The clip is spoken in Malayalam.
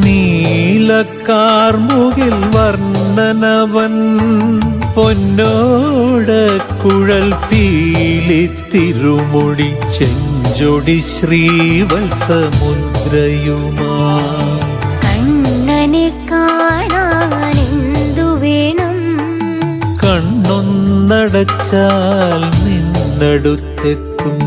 നീലക്കാർമുകിൽ വർണനവൻ പൊന്നോട കുഴൽ പീലി തിരുമുടി ചെഞ്ചൊടി ശ്രീവത്സമുദ്രയുമാ. കണ്ണനെ കാണാനെന്തു വേണം? കണ്ണൊന്നടച്ചാൽ നിന്നടുത്തെത്തും.